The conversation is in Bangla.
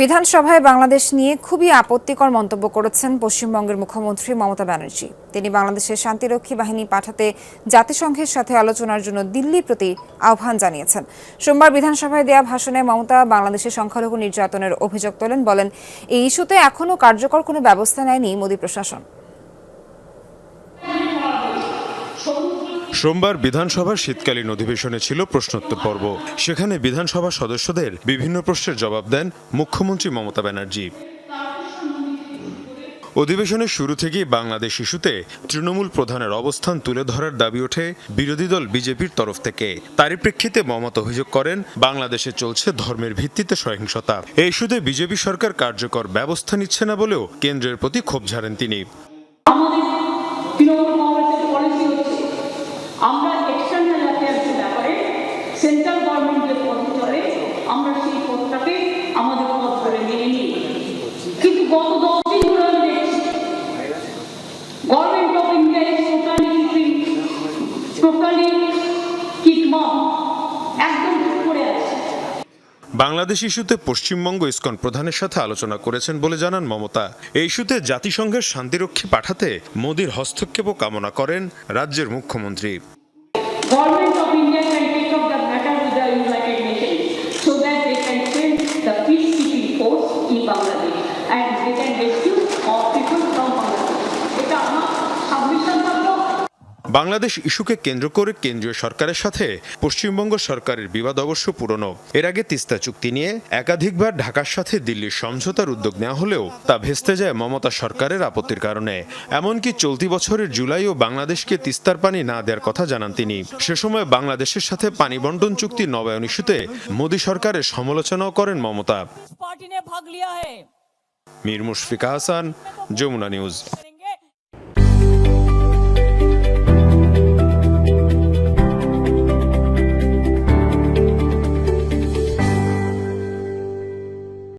বিধানসভায় বাংলাদেশ নিয়ে খুবই আপত্তিকর মন্তব্য করেছেন পশ্চিমবঙ্গের মুখ্যমন্ত্রী মমতা ব্যানার্জি। তিনি বাংলাদেশের শান্তিরক্ষী বাহিনী পাঠাতে জাতিসংঘের সাথে আলোচনার জন্য দিল্লির প্রতি আহ্বান জানিয়েছেন। সোমবার বিধানসভায় দেয়া ভাষণে মমতা বাংলাদেশের সংখ্যালঘু নির্যাতনের অভিযোগ তোলেন, বলেন, এই ইস্যুতে এখনও কার্যকর কোনো ব্যবস্থা নেয়নি মোদী প্রশাসন। সোমবার বিধানসভার শীতকালীন অধিবেশনে ছিল প্রশ্নোত্তর পর্ব। সেখানে বিধানসভা সদস্যদের বিভিন্ন প্রশ্নের জবাব দেন মুখ্যমন্ত্রী মমতা ব্যানার্জি। অধিবেশনের শুরু থেকেই বাংলাদেশ ইস্যুতে তৃণমূল প্রধানের অবস্থান তুলে ধরার দাবি ওঠে বিরোধী দল বিজেপির তরফ থেকে। তারই প্রেক্ষিতে মমতা অভিযোগ করেন, বাংলাদেশে চলছে ধর্মের ভিত্তিতে সহিংসতা। এই ইস্যুতে বিজেপি সরকার কার্যকর ব্যবস্থা নিচ্ছে না বলেও কেন্দ্রের প্রতি ক্ষোভ ঝাড়েন তিনি। সেন্ট্রাল গভর্নমেন্ট যে পথ চলে আমরা সেই পথটাকে আমাদের পথ করে মেনে নিই। কিন্তু গত দশ দিন ধরে আমি দেখছি government of India is totally totally কিটমম একদম চুপ করে আছে। বাংলাদেশ ইস্যুতে পশ্চিমবঙ্গ ইসকন প্রধানের সাথে আলোচনা করেছেন বলে জানান মমতা। এই ইস্যুতে জাতিসংঘের শান্তিরক্ষী পাঠাতে মোদীর হস্তক্ষেপও কামনা করেন রাজ্যের মুখ্যমন্ত্রী। বাংলাদেশ ইস্যুকে কেন্দ্র করে কেন্দ্রীয় সরকারের সাথে পশ্চিমবঙ্গ সরকারের বিবাদ অবশ্য পুরনো। এর আগে তিস্তা চুক্তি নিয়ে একাধিকবার ঢাকার সাথে দিল্লির সমঝোতার উদ্যোগ নেওয়া হলেও তা ভেস্তে যায় মমতা সরকারের আপত্তির কারণে। এমনকি চলতি বছরের জুলাইও বাংলাদেশকে তিস্তার পানি না দেওয়ার কথা জানান তিনি। সে সময় বাংলাদেশের সাথে পানি বন্টন চুক্তি নবায়ন ইস্যুতে মোদী সরকারের সমালোচনাও করেন মমতা। মির মুশফিকা হাসান যমুনা নিউজ।